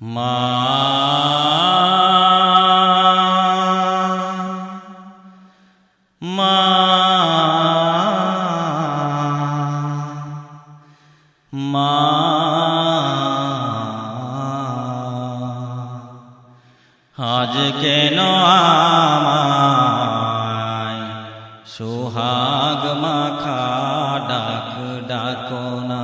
মা মা মা আজ কেন আমায় সোহাগ মাখা ডাক ডাকো না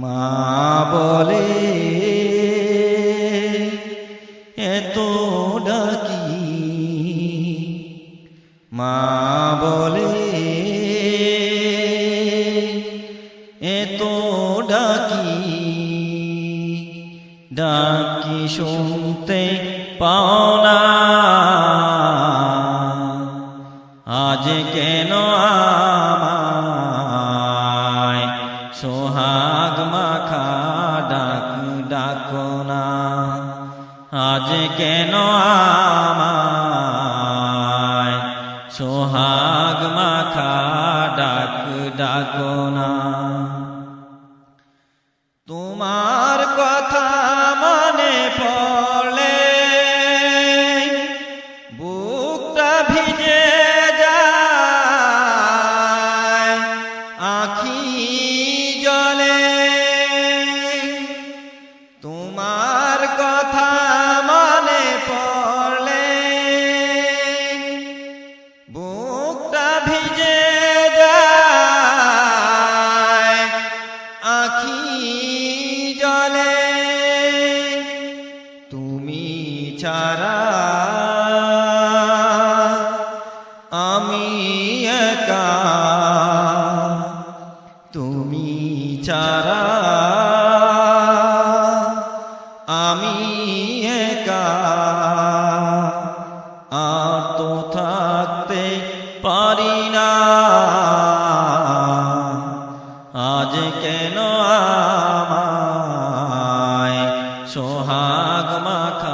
মা বলে এত ডাকি। মা বলে এত ডাকি। ডাকি শুনতে পাও না। আজ কেন কেন সোহাগ মাখা ডাক, ডাকো না। তোমার কথা মনে পড়লে বুকটা ভিজে যায়, আখি জলে। তোমার কথা আমি একা। তুমি ছাড়া আমি একা। আর তো থাকতে পারি না। আজ কেন আমায় সোহাগ মাখা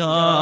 ঝড়